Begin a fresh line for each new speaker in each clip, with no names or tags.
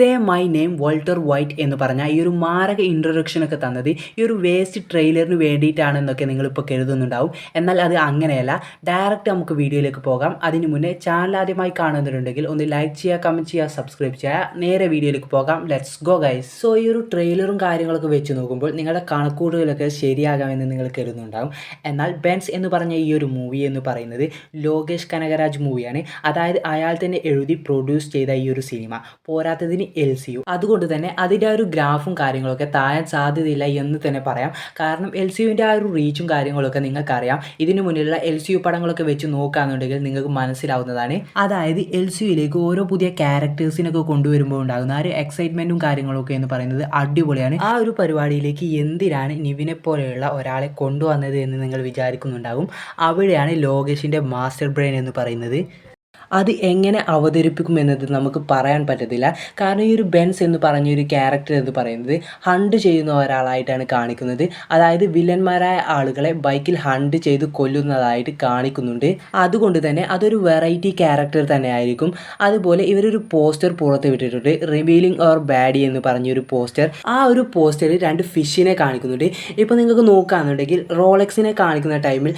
Say my name Walter White എന്ന് പറഞ്ഞ ഈ ഒരു മാരക ഇൻട്രൊഡക്ഷനൊക്കെ തന്നത് ഈ ഒരു വേസ്റ്റ് ട്രെയിലറിന് വേണ്ടിയിട്ടാണെന്നൊക്കെ നിങ്ങളിപ്പോൾ കരുതുന്നുണ്ടാവും. എന്നാൽ അത് അങ്ങനെയല്ല. ഡയറക്റ്റ് നമുക്ക് വീഡിയോയിലേക്ക് പോകാം. അതിന് മുന്നേ ചാനൽ ആദ്യമായി കാണുന്നുണ്ടെങ്കിൽ ഒന്ന് ലൈക്ക് ചെയ്യുക കമന്റ് ചെയ്യുക സബ്സ്ക്രൈബ് ചെയ്യുക. നേരെ വീഡിയോയിലേക്ക് പോകാം. ലെറ്റ്സ് ഗോ ഗൈസ് സോ ഈ ഒരു ട്രെയിലറും കാര്യങ്ങളൊക്കെ വെച്ച് നോക്കുമ്പോൾ നിങ്ങളുടെ കണക്കൂടുകളൊക്കെ ശരിയാകാമെന്ന് നിങ്ങൾ കരുതുന്നുണ്ടാവും. എന്നാൽ ബെൻസ് എന്ന് പറഞ്ഞ ഈ ഒരു മൂവി എന്ന് പറയുന്നത് ലോകേഷ് കനകരാജ് മൂവിയാണ് അതായത് അയാൾ തന്നെ എഴുതി പ്രൊഡ്യൂസ് ചെയ്ത ഈ ഒരു സിനിമ പോരാത്തതിന് എൽ സി യു. അതുകൊണ്ട് തന്നെ അതിന്റെ ആ ഒരു ഗ്രാഫും കാര്യങ്ങളൊക്കെ താഴാൻ സാധ്യതയില്ല എന്ന് തന്നെ പറയാം. കാരണം എൽ സി യുവിന്റെ ആ ഒരു റീച്ചും കാര്യങ്ങളൊക്കെ നിങ്ങൾക്കറിയാം. ഇതിന് മുന്നിലുള്ള എൽ സി യു പടങ്ങളൊക്കെ വെച്ച് നോക്കുകയാണെന്നുണ്ടെങ്കിൽ നിങ്ങൾക്ക് മനസ്സിലാവുന്നതാണ്. അതായത് എൽ സി യുയിലേക്ക് ഓരോ പുതിയ ക്യാരക്ടേഴ്സിനൊക്കെ കൊണ്ടുവരുമ്പോൾ ഉണ്ടാകുന്ന ആ ഒരു എക്സൈറ്റ്മെന്റും കാര്യങ്ങളൊക്കെ എന്ന് പറയുന്നത് അടിപൊളിയാണ്. ആ ഒരു പരിപാടിയിലേക്ക് എന്തിനാണ് നിവിനെ പോലെയുള്ള ഒരാളെ കൊണ്ടുവന്നത് എന്ന് നിങ്ങൾ വിചാരിക്കുന്നുണ്ടാകും. അവിടെയാണ് ലോകേഷിന്റെ മാസ്റ്റർ ബ്രെയിൻ എന്ന് പറയുന്നത്. അത് എങ്ങനെ അവതരിപ്പിക്കുമെന്നത് നമുക്ക് പറയാൻ പറ്റത്തില്ല. കാരണം ഈ ഒരു ബെൻസ് എന്ന് പറഞ്ഞ ഒരു ക്യാരക്ടർ എന്ന് പറയുന്നത് ഹണ്ട് ചെയ്യുന്ന ഒരാളായിട്ടാണ് കാണിക്കുന്നത്. അതായത് വില്ലന്മാരായ ആളുകളെ ബൈക്കിൽ ഹണ്ട് ചെയ്ത് കൊല്ലുന്നതായിട്ട് കാണിക്കുന്നുണ്ട്. അതുകൊണ്ട് തന്നെ അതൊരു വെറൈറ്റി ക്യാരക്ടർ തന്നെ ആയിരിക്കും അതുപോലെ ഇവരൊരു പോസ്റ്റർ പുറത്ത് വിട്ടിട്ടുണ്ട്. റിവീലിംഗ് ഓർ ബാഡി എന്ന് പറഞ്ഞൊരു പോസ്റ്റർ. ആ ഒരു പോസ്റ്ററിൽ രണ്ട് ഫിഷിനെ കാണിക്കുന്നുണ്ട്. ഇപ്പോൾ നിങ്ങൾക്ക് നോക്കുകയാണെന്നുണ്ടെങ്കിൽ റോളക്സിനെ കാണിക്കുന്ന ടൈമിൽ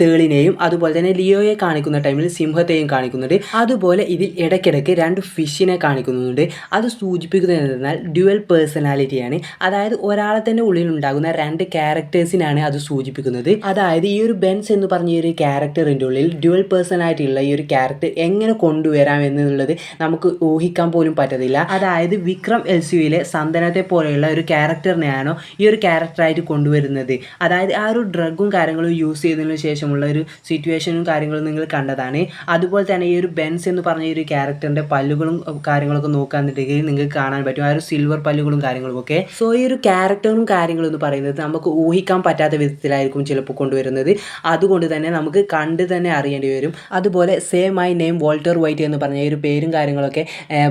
തേളിനെയും അതുപോലെ തന്നെ ലിയോയെ കാണിക്കുന്ന ടൈമിൽ സിംഹത്തെയും കാണിക്കുന്നുണ്ട്. അതുപോലെ ഇതിൽ ഇടയ്ക്കിടയ്ക്ക് രണ്ട് ഫിഷിനെ കാണിക്കുന്നുണ്ട്. അത് സൂചിപ്പിക്കുന്നത് എന്തെന്നാൽ ഡ്യുവൽ പേഴ്സണാലിറ്റിയാണ്. അതായത് ഒരാളെ തന്നെ ഉള്ളിൽ ഉണ്ടാകുന്ന രണ്ട് ക്യാരക്ടേഴ്സിനാണ് അത് സൂചിപ്പിക്കുന്നത്. അതായത് ഈ ഒരു ബെൻസ് എന്ന് പറഞ്ഞ ഒരു ക്യാരക്ടറിന്റെ ഉള്ളിൽ ഡ്യുവൽ പേഴ്സണാലിറ്റി ഉള്ള ഈ ഒരു ക്യാരക്ടർ എങ്ങനെ കൊണ്ടുവരാം എന്നുള്ളത് നമുക്ക് ഊഹിക്കാൻ പോലും പറ്റത്തില്ല. അതായത് വിക്രം എൽ സിയിലെ സന്തനത്തെ പോലെയുള്ള ഒരു ക്യാരക്ടറിനെയാണോ ഈ ഒരു ക്യാരക്ടറായിട്ട് കൊണ്ടുവരുന്നത്. അതായത് ആ ഒരു ഡ്രഗും കാര്യങ്ങളും യൂസ് ചെയ്തതിനു ശേഷമുള്ള ഒരു സിറ്റുവേഷനും കാര്യങ്ങളും നിങ്ങൾ കണ്ടതാണ്. അതുപോലെ തന്നെ ഈ ഒരു ബെൻസ് എന്ന് പറഞ്ഞ ഈ ഒരു ക്യാരക്ടറിന്റെ പല്ലുകളും കാര്യങ്ങളൊക്കെ നോക്കാന്നുണ്ടെങ്കിൽ നിങ്ങൾക്ക് കാണാൻ പറ്റും. ആ ഒരു സിൽവർ പല്ലുകളും കാര്യങ്ങളും ഒക്കെ. സോ ഈ ഒരു ക്യാരക്ടറും കാര്യങ്ങളും എന്ന് പറയുന്നത് നമുക്ക് ഊഹിക്കാൻ പറ്റാത്ത വിധത്തിലായിരിക്കും ചിലപ്പോൾ കൊണ്ടുവരുന്നത്. അതുകൊണ്ട് തന്നെ നമുക്ക് കണ്ട് തന്നെ അറിയേണ്ടി വരും. അതുപോലെ same my name Walter White എന്ന് പറഞ്ഞ ഒരു പേരും കാര്യങ്ങളൊക്കെ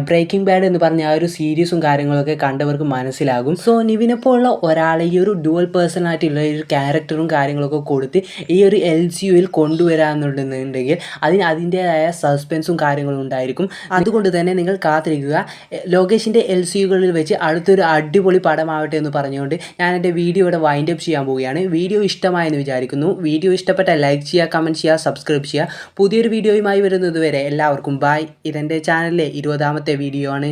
ബ്രേക്കിംഗ് ബാഡ് എന്ന് പറഞ്ഞ ആ ഒരു സീരീസും കാര്യങ്ങളൊക്കെ കണ്ടവർക്ക് മനസ്സിലാകും. സോ നിവിനെ പോലുള്ള ഒരാളെ ഈ ഒരു ഡുവൽ പേഴ്സണാലിറ്റി ഉള്ള ഒരു ക്യാരക്ടറും കാര്യങ്ങളൊക്കെ കൊടുത്ത് ഈ ഒരു എൽ സി യുയിൽ കൊണ്ടുവരാമെന്നുണ്ടെന്നുണ്ടെങ്കിൽ അതിന് അതിന്റേതായ സസ്പെൻസും കാര്യങ്ങളും ഉണ്ടായിരിക്കും. അതുകൊണ്ട് തന്നെ നിങ്ങൾ കാത്തിരിക്കുക. ലോകേഷിന്റെ എൽ സി യുകളിൽ വെച്ച് അടുത്തൊരു അടിപൊളി പടമാവട്ടെ എന്ന് പറഞ്ഞുകൊണ്ട് ഞാൻ എന്റെ വീഡിയോ ഇവിടെ വൈൻഡ് അപ്പ് ചെയ്യാൻ പോവുകയാണ്. വീഡിയോ ഇഷ്ടമായെന്ന് വിചാരിക്കുന്നു. വീഡിയോ ഇഷ്ടപ്പെട്ട ലൈക്ക് ചെയ്യുക കമന്റ് ചെയ്യുക സബ്സ്ക്രൈബ് ചെയ്യുക. പുതിയൊരു വീഡിയോയുമായി വരുന്നതുവരെ എല്ലാവർക്കും ബായ് ഇതെന്റെ ചാനലിലെ ഇരുപതാമത്തെ വീഡിയോ ആണ്.